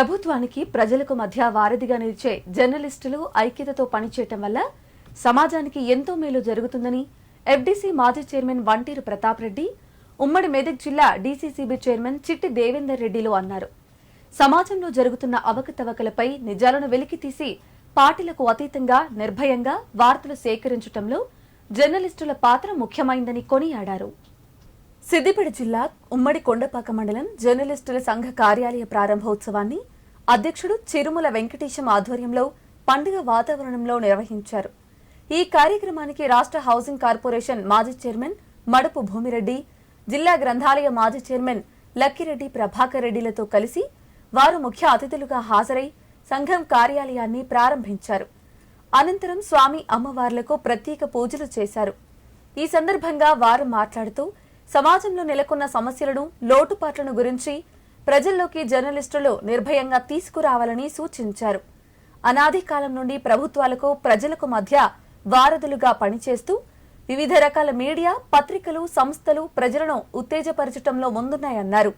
ప్రభుత్వానికి ప్రజలకు మధ్య వారధిగా నిలిచే జర్నలిస్టులు ఐక్యతతో పనిచేయటం వల్ల సమాజానికి ఎంతో మేలు జరుగుతుందని ఎఫ్డీసీ మాజీ చైర్మన్ వంటీరు ప్రతాప్ రెడ్డి ఉమ్మడి మెదక్ జిల్లా డీసీసీబీ చైర్మన్ చిట్టి దేవేందర్ రెడ్డిలు అన్నారు. సమాజంలో జరుగుతున్న అవకతవకలపై నిజాలను వెలికితీసి పార్టీలకు అతీతంగా నిర్భయంగా వార్తలు సేకరించటంలో జర్నలిస్టుల పాత్ర ముఖ్యమైందని కొనియాడారు. సిద్దిపేట జిల్లా ఉమ్మడి కొండపాక మండలం జర్నలిస్టుల సంఘ కార్యాలయ ప్రారంభోత్సవాన్ని అధ్యక్షుడు చిరుమల వెంకటేశం ఆధ్వర్యంలో పండుగ వాతావరణంలో నిర్వహించారు. ఈ కార్యక్రమానికి రాష్ట్ర హౌసింగ్ కార్పొరేషన్ మాజీ చైర్మన్ మడుపు భూమిరెడ్డి జిల్లా గ్రంథాలయ మాజీ చైర్మన్ లక్కిరెడ్డి ప్రభాకర్ రెడ్డిలతో కలిసి వారు ముఖ్య అతిథులుగా హాజరై సంఘం కార్యాలయాన్ని ప్రారంభించారు. అనంతరం స్వామి అమ్మవార్లకు ప్రత్యేక పూజలు చేశారు. ఈ సందర్భంగా వారు మాట్లాడుతూ సమాజంలో నెలకొన్న సమస్యలను లోటుపాట్లను గురించి ప్రజల్లోకి జర్నలిస్టులు నిర్భయంగా తీసుకురావాలని సూచించారు. అనాది కాలం నుండి ప్రభుత్వాలకు ప్రజలకు మధ్య వారధులుగా పనిచేస్తూ వివిధ రకాల మీడియా పత్రికలు సంస్థలు ప్రజలను ఉత్తేజపరచటంలో ముందున్నాయన్నారు.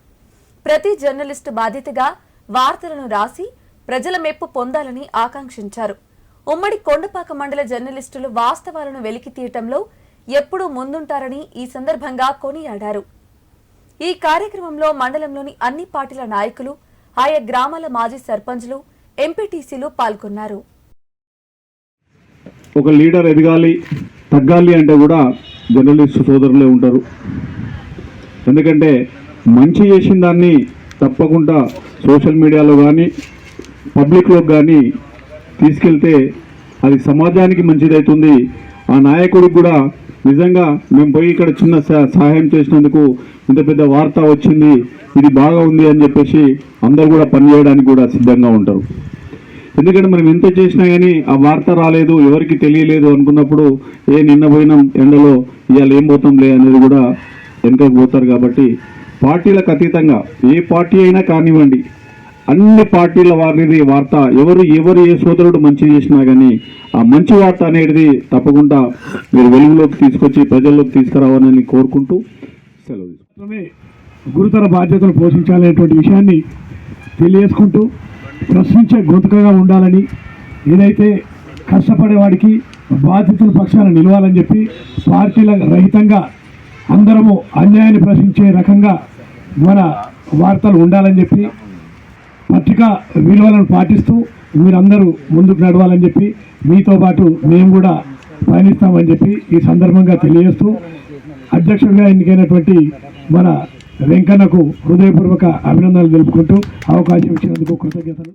ప్రతి జర్నలిస్టు బాధ్యతగా వార్తలను రాసి ప్రజల మెప్పు పొందాలని ఆకాంక్షించారు. ఉమ్మడి కొండపాక మండల జర్నలిస్టులు వాస్తవాలను వెలికి తీయటంలో ఎప్పుడూ ముందుంటారని ఈ సందర్భంగా కొనియాడారు. ఈ కార్యక్రమంలో మండలంలోని అన్ని పార్టీల నాయకులు ఆయా గ్రామాల మాజీ సర్పంచ్లు ఎంపీటీసీలు పాల్గొన్నారు. ఒక లీడర్ ఎదగాలి తగ్గాలి అంటే కూడా జర్నలిస్ట్ సోదరులే ఉంటారు. ఎందుకంటే మంచి చేసిన దాన్ని తప్పకుండా సోషల్ మీడియాలో కానీ పబ్లిక్లో కానీ తీసుకెళ్తే అది సమాజానికి మంచిదవుతుంది ఆ నాయకుడికి కూడా నిజంగా మేము పోయి ఇక్కడ చిన్న సహాయం చేసినందుకు ఇంత పెద్ద వార్త వచ్చింది ఇది బాగా ఉంది అని చెప్పేసి అందరూ కూడా పనిచేయడానికి కూడా సిద్ధంగా ఉంటారు. ఎందుకంటే మనం ఎంత చేసినా కానీ ఆ వార్త రాలేదు ఎవరికి తెలియలేదు అనుకున్నప్పుడు ఏ నిన్న పోయినాం ఎండలో ఇవాళ ఏం పోతాంలే అనేది కూడా వెనుకకు పోతారు కాబట్టి పార్టీలకు అతీతంగా ఏ పార్టీ అయినా కానివ్వండి అన్ని పార్టీల వారిది వార్త. ఎవరు ఎవరు ఏ సోదరుడు మంచి చేసినా కానీ ఆ మంచి వార్త అనేది తప్పకుండా మీరు వెలుగులోకి తీసుకొచ్చి ప్రజల్లోకి తీసుకురావాలని కోరుకుంటూ సెలవు గురుతర బాధ్యతలు పోషించాలనేటువంటి విషయాన్ని తెలియజేసుకుంటూ ప్రశ్నించే గొంతుకగా ఉండాలని ఏదైతే కష్టపడేవాడికి బాధితుల పక్షాన నిలవాలని చెప్పి పార్టీల రహితంగా అందరము అన్యాయాన్ని ప్రశ్నించే రకంగా మన వార్తలు ఉండాలని చెప్పి పత్రికా విలువలను పాటిస్తూ మీరందరూ ముందుకు నడవాలని చెప్పి మీతో పాటు మేము కూడా పయనిస్తామని చెప్పి ఈ సందర్భంగా తెలియజేస్తూ అధ్యక్షుడిగా ఎన్నికైనటువంటి మన వెంకన్నకు హృదయపూర్వక అభినందనలు తెలుపుకుంటూ అవకాశం ఇచ్చినందుకు కృతజ్ఞతలు.